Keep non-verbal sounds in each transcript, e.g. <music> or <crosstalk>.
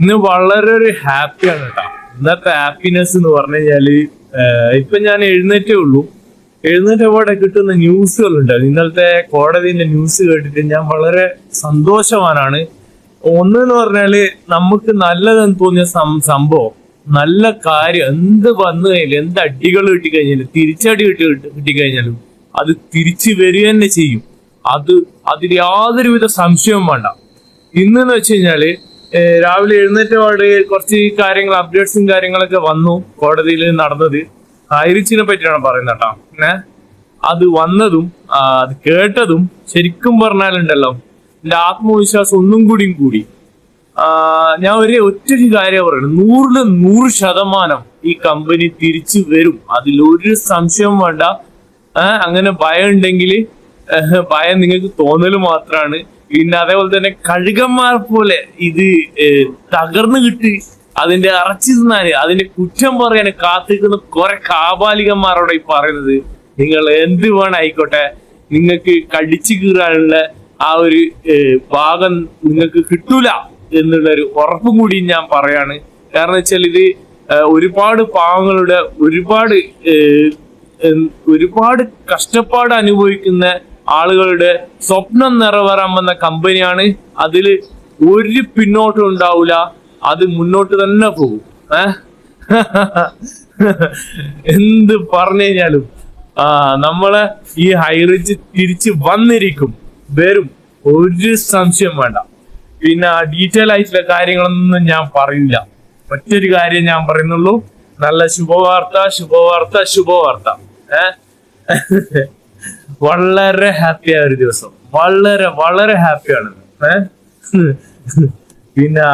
ഇന്ന് വളരെ ഒരു ഹാപ്പിയാണ് കേട്ടോ ഇന്നത്തെ ഹാപ്പിനെസ് എന്ന് പറഞ്ഞു കഴിഞ്ഞാൽ ഇപ്പൊ ഞാൻ എഴുന്നേറ്റേ ഉള്ളൂ. എഴുന്നേറ്റപാടെ കിട്ടുന്ന ന്യൂസുകളുണ്ട്. ഇന്നലത്തെ കോടതിന്റെ ന്യൂസ് കേട്ടിട്ട് ഞാൻ വളരെ സന്തോഷവാനാണ്. ഒന്ന് എന്ന് പറഞ്ഞാൽ നമുക്ക് നല്ലതെന്ന് തോന്നിയ സംഭവം നല്ല കാര്യം എന്ത് വന്നു കഴിഞ്ഞാലും എന്ത് അടികൾ കിട്ടിക്കഴിഞ്ഞാലും തിരിച്ചടി കിട്ടി കിട്ടിക്കഴിഞ്ഞാലും അത് തിരിച്ചു വരിക തന്നെ ചെയ്യും. അത് അതിൽ യാതൊരുവിധ സംശയവും വേണ്ട. ഇന്നെന്ന് വെച്ച് കഴിഞ്ഞാൽ ഏഹ് എഴുന്നേറ്റ പാട് കുറച്ച് കാര്യങ്ങൾ അപ്ഡേറ്റ്സും കാര്യങ്ങളൊക്കെ വന്നു കോടതിയിൽ നടന്നത്. ഹൈറിച്ചിനെ പറ്റിയാണ് പറയുന്നത് കേട്ടോ. ഏ അത് വന്നതും അത് കേട്ടതും ശരിക്കും പറഞ്ഞാലുണ്ടല്ലോ എന്റെ ആത്മവിശ്വാസം ഒന്നും കൂടിയും കൂടി. ഞാൻ ഒരു ഒറ്റൊരു കാര്യം പറയുന്നത്. നൂറിൽ നൂറ് ശതമാനം ഈ കമ്പനി തിരിച്ചു വരും. അതിലൊരു ഒരു സംശയവും വേണ്ട. ഏഹ് അങ്ങനെ ഭയം ഉണ്ടെങ്കിൽ ഭയം നിങ്ങൾക്ക് തോന്നൽ മാത്രമാണ് പിന്നെ അതേപോലെ തന്നെ കഴുകന്മാർ പോലെ ഇത് തകർന്നു കിട്ടി. അതിന്റെ അറച്ചു തിന്നാന് അതിന്റെ കുറ്റം പറയാന് കാത്തിരിക്കുന്ന കുറെ കാപാലികന്മാരോടെ ഈ പറയുന്നത് നിങ്ങൾ എന്ത് വേണം ആയിക്കോട്ടെ നിങ്ങൾക്ക് കടിച്ചു കീറാനുള്ള ആ ഒരു ഭാഗം നിങ്ങൾക്ക് കിട്ടൂല എന്നുള്ള ഒരു ഉറപ്പും കൂടി ഞാൻ പറയാണ്. കാരണം വെച്ചാൽ ഇത് ഒരുപാട് പാവങ്ങളുടെ ഒരുപാട് ഒരുപാട് കഷ്ടപ്പാട് അനുഭവിക്കുന്ന ആളുകളുടെ സ്വപ്നം നിറവേറാൻ വന്ന കമ്പനിയാണ് അതിൽ ഒരു പിന്നോട്ടും ഉണ്ടാവില്ല അത് മുന്നോട്ട് തന്നെ പോകും. എന്ത് പറഞ്ഞു കഴിഞ്ഞാലും. ആ നമ്മളെ ഈ ഹൈറിച്ച് തിരിച്ച് വന്നിരിക്കും. വരും ഒരു സംശയം വേണ്ട. പിന്നെ ഡീറ്റെയിൽ ആയിട്ടുള്ള കാര്യങ്ങളൊന്നും ഞാൻ പറയില്ല. മറ്റൊരു കാര്യം ഞാൻ പറയുന്നുള്ളൂ. നല്ല ശുഭവാർത്ത ശുഭവാർത്ത ശുഭവാർത്ത. ഏഹ് വളരെ ഹാപ്പി ആയ ഒരു ദിവസം. വളരെ വളരെ ഹാപ്പിയാണ് പിന്നെ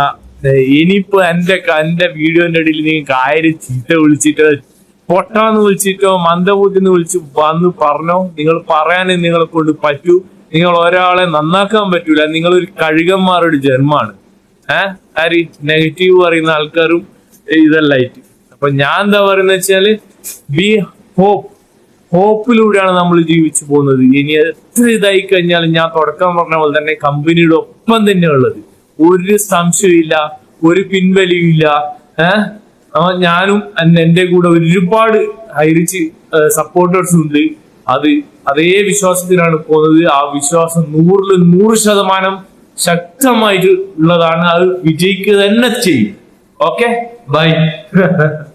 ഇനിയിപ്പോ എന്റെ എന്റെ വീഡിയോന്റെ ഇടയിൽ നിങ്ങൾക്ക് ആയിരം ചീത്ത വിളിച്ചിട്ടോ പൊട്ടാന്ന് വിളിച്ചിട്ടോ മന്ദബുദ്ധിന്ന് വിളിച്ച് വന്ന് പറഞ്ഞോ. നിങ്ങൾ പറയാനേ നിങ്ങളെ കൊണ്ട് പറ്റൂ. നിങ്ങൾ ഒരാളെ നന്നാക്കാൻ പറ്റൂല. നിങ്ങൾ ഒരു കഴുകന്മാരുടെ ജന്മാണ്. ഏഹ് ആര്? നെഗറ്റീവ് പറയുന്ന ആൾക്കാരും ഇതല്ലായിട്ട് അപ്പൊ ഞാൻ എന്താ പറയുന്നത് വെച്ചാൽ ബി ഹോപ്പ് ഹോപ്പിലൂടെയാണ് നമ്മൾ ജീവിച്ചു പോകുന്നത്. ഇനി എത്ര ഇതായി കഴിഞ്ഞാലും ഞാൻ തുടക്കം പറഞ്ഞ പോലെ തന്നെ കമ്പനിയുടെ ഒപ്പം തന്നെ ഉള്ളത് ഒരു സംശയമില്ല ഒരു പിൻവലിയില്ല ഏഹ് ഞാനും എന്റെ കൂടെ ഒരുപാട് ഹൈറിച്ച് സപ്പോർട്ടേഴ്സ് ഉണ്ട്. അത് അതേ വിശ്വാസത്തിലാണ് പോകുന്നത്. ആ വിശ്വാസം നൂറിൽ നൂറ് ശതമാനം ശക്തമായിട്ട് ഉള്ളതാണ് അത് വിജയിക്കുക തന്നെ ചെയ്യും. ഓക്കെ? ബൈ. <laughs>